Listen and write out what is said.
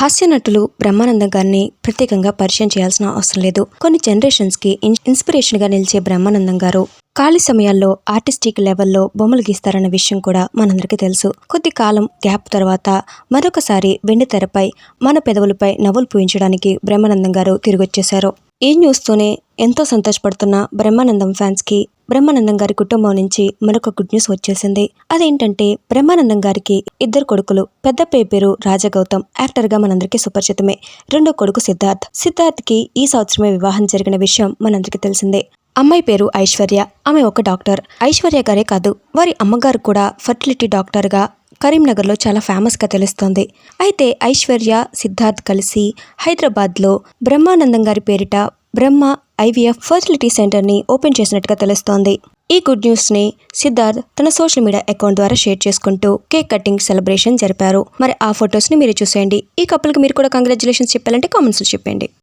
హాస్య నటులు బ్రహ్మానందం గారిని ప్రత్యేకంగా పరిచయం చేయాల్సిన అవసరం లేదు. కొన్ని జనరేషన్స్కి ఇన్స్పిరేషన్గా నిలిచే బ్రహ్మానందం గారు ఖాళీ సమయాల్లో ఆర్టిస్టిక్ లెవెల్లో బొమ్మలు గీస్తారన్న విషయం కూడా మనందరికీ తెలుసు. కొద్ది కాలం గ్యాప్ తర్వాత మరొకసారి వెండి తెరపై మన పెదవులపై నవ్వులు పూయించడానికి బ్రహ్మానందం గారు తిరిగొచ్చేశారు. ఈ న్యూస్తోనే ఎంతో సంతోషపడుతున్న బ్రహ్మానందం ఫ్యాన్స్కి బ్రహ్మానందం గారి కుటుంబం నుంచి మరొక గుడ్ న్యూస్ వచ్చేసింది. అదేంటంటే బ్రహ్మానందం గారికి ఇద్దరు కొడుకులు పెద్ద పే పేరు రాజగౌతమ్. యాక్టర్గా మనందరికీ సుపరిచితమే. రెండో కొడుకు సిద్ధార్థ్. సిద్ధార్థ్కి ఈ సంవత్సరమే వివాహం జరిగిన విషయం మనందరికీ తెలిసిందే. అమ్మాయి పేరు ఐశ్వర్య ఆమె ఒక డాక్టర్. ఐశ్వర్య గారే కాదు వారి అమ్మగారు కూడా ఫర్టిలిటీ డాక్టర్గా కరీంనగర్లో చాలా ఫేమస్గా తెలుస్తోంది. అయితే ఐశ్వర్య సిద్ధార్థ్ కలిసి హైదరాబాద్లో బ్రహ్మానందం గారి పేరిట బ్రహ్మ ఐవీఎఫ్ ఫర్టిలిటీ సెంటర్ని ఓపెన్ చేసినట్టుగా తెలుస్తోంది. ఈ గుడ్ న్యూస్ని సిద్ధార్థ్ తన సోషల్ మీడియా అకౌంట్ ద్వారా షేర్ చేసుకుంటూ కేక్ కటింగ్ సెలబ్రేషన్ జరిపారు. మరి ఆ ఫొటోస్ని మీరు చూసేయండి. ఈ కపుల్కి మీరు కూడా కంగ్రాచులేషన్స్ చెప్పాలంటే కామెంట్స్లో చెప్పండి.